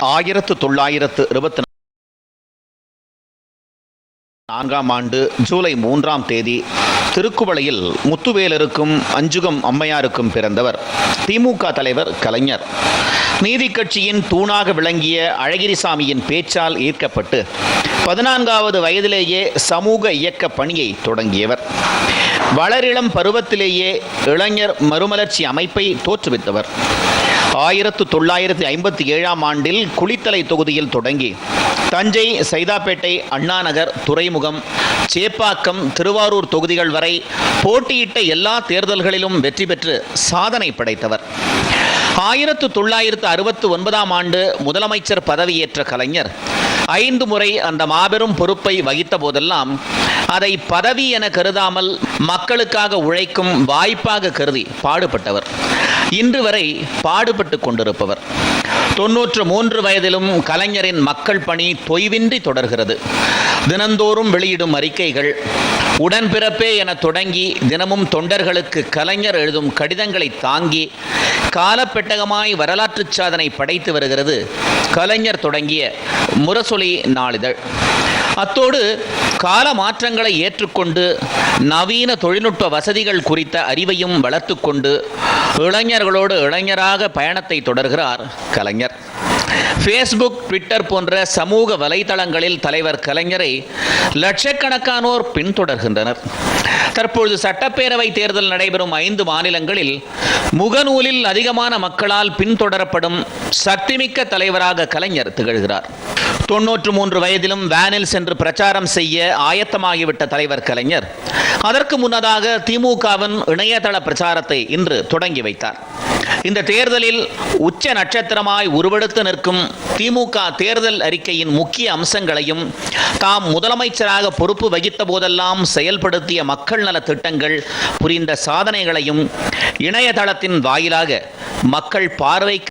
ஆயிரத்து தொள்ளாயிரத்து இருபத்தி நான்காம் ஆண்டு ஜூலை மூன்றாம் தேதி திருக்குவளையில் முத்துவேலருக்கும் அஞ்சுகம் அம்மையாருக்கும் பிறந்தவர். திமுக தலைவர் கலைஞர். நீதி கட்சியின் தூணாக விளங்கிய அழகிரிசாமியின் பேச்சால் ஈர்க்கப்பட்டு பதினான்காவது வயதிலேயே சமூக இயக்க பணியை தொடங்கியவர். வளரிளம் பருவத்திலேயே இளைஞர் மறுமலர்ச்சி அமைப்பை தோற்றுவித்தவர். ஆயிரத்து தொள்ளாயிரத்தி ஐம்பத்தி ஏழாம் ஆண்டில் குளித்தலை தொகுதியில் தொடங்கி தஞ்சை சைதாப்பேட்டை அண்ணாநகர் துறைமுகம் சேப்பாக்கம் திருவாரூர் தொகுதிகள் வரை போட்டியிட்ட எல்லா தேர்தல்களிலும் வெற்றி பெற்று சாதனை படைத்தவர். ஆயிரத்து தொள்ளாயிரத்து அறுபத்து ஒன்பதாம் ஆண்டு முதலமைச்சர் பதவியேற்ற கலைஞர். ஐந்து முறை அந்த மாபெரும் பொறுப்பை வகித்த போதெல்லாம் அதை பதவி என கருதாமல் மக்களுக்காக உழைக்கும் வாய்ப்பாக கருதி பாடுபட்டவர். இன்று வரை பாடுபட்டு கொண்டிருப்பவர். தொன்னூற்று மூன்று வயதிலும் கலைஞரின் மக்கள் பணி தொய்வின்றி தொடர்கிறது. தினந்தோறும் வெளியிடும் அறிக்கைகள் உடன்பிறப்பே என தொடங்கி தினமும் தொண்டர்களுக்கு கலைஞர் எழுதும் கடிதங்களை தாங்கி காலப்பெட்டகமாய் வரலாற்று சாதனை படைத்து வருகிறது கலைஞர் தொடங்கிய முரசொலி நாளிதழ். அத்தோடு கால மாற்றங்களை ஏற்றுக்கொண்டு நவீன தொழில்நுட்ப வசதிகள் குறித்த அறிவையும் வளர்த்துக்கொண்டு இளைஞர்களோடு இளைஞராக பயணத்தை தொடர்கிறார் கலைஞர். ஃபேஸ்புக் ட்விட்டர் போன்ற சமூக வலைதளங்களில் தலைவர் கலைஞரை லட்சக்கணக்கானோர் பின்தொடர்கின்றனர். தற்பொழுது சட்டப்பேரவை தேர்தல் நடைபெறும் ஐந்து மாநிலங்களில் முகநூலில் அதிகமான மக்களால் பின்தொடரப்படும் சக்திமிக்க தலைவராக கலைஞர் திகழ்கிறார். தொன்னூற்று மூன்று வயதிலும் வேனில் சென்று பிரச்சாரம் செய்ய ஆயத்தமாகிவிட்ட தலைவர் கலைஞர் அதற்கு முன்னதாக திமுகவின் இணையதள பிரச்சாரத்தை இன்று தொடங்கி வைத்தார். இந்த தேர்தலில் உச்ச நட்சத்திரமாய் உருவெடுத்து நிற்கும் திமுக தேர்தல் அறிக்கையின் முக்கிய அம்சங்களையும் தாம் முதலமைச்சராக பொறுப்பு வகித்த போதெல்லாம் செயல்படுத்திய மக்கள் நல திட்டங்கள் புரிந்த சாதனைகளையும் இணையதளத்தின் வாயிலாக மக்கள் பார்வைக்கு